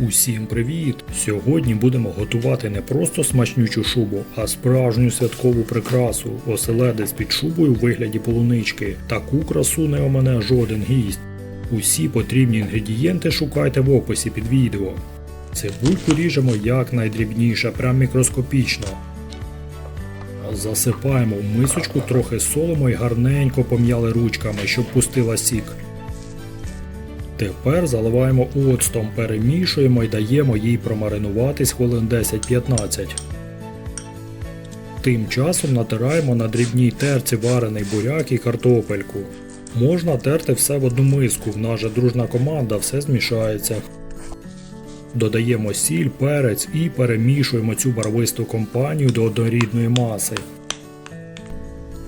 Усім привіт! Сьогодні будемо готувати не просто смачнючу шубу, а справжню святкову прикрасу оселедець під шубою у вигляді полунички. Таку красу не омане жоден гість. Усі потрібні інгредієнти шукайте в описі під відео. Цибульку ріжемо якнайдрібніше, прям мікроскопічно. Засипаємо в мисочку, трохи солимо і гарненько пом'яли ручками, щоб пустила сік. Тепер заливаємо оцтом, перемішуємо і даємо їй промаринуватись хвилин 10-15. Тим часом натираємо на дрібній терці варений буряк і картопельку. Можна терти все в одну миску, в нас же дружна команда, все змішається. Додаємо сіль, перець і перемішуємо цю барвисту компанію до однорідної маси.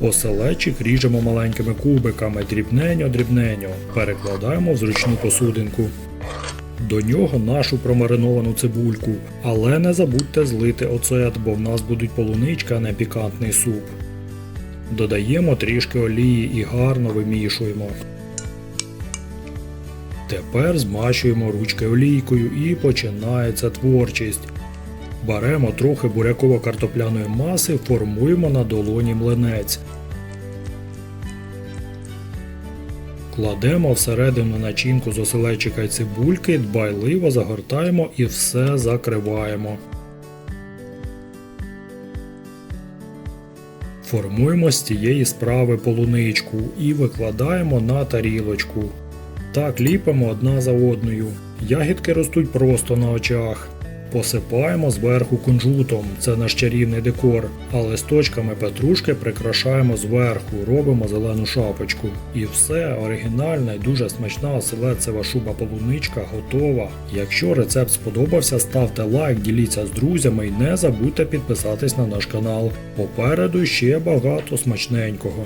Оселедчик ріжемо маленькими кубиками, дрібненьо-дрібненьо, перекладаємо в зручну посудинку. До нього нашу промариновану цибульку, але не забудьте злити оцет, бо в нас будуть полуничка, а не пікантний суп. Додаємо трішки олії і гарно вимішуємо. Тепер змащуємо ручки олійкою і починається творчість. Беремо трохи буряково-картопляної маси, формуємо на долоні млинець. Кладемо всередину начинку з оселедчика й цибульки, дбайливо загортаємо і все закриваємо. Формуємо з цієї справи полуничку і викладаємо на тарілочку. Так ліпимо одна за одною. Ягідки ростуть просто на очах. Посипаємо зверху кунжутом, це наш чарівний декор, а листочками петрушки прикрашаємо зверху, робимо зелену шапочку. І все, оригінальна і дуже смачна оселедцева шуба полуничка готова. Якщо рецепт сподобався, ставте лайк, діліться з друзями і не забудьте підписатись на наш канал. Попереду ще багато смачненького.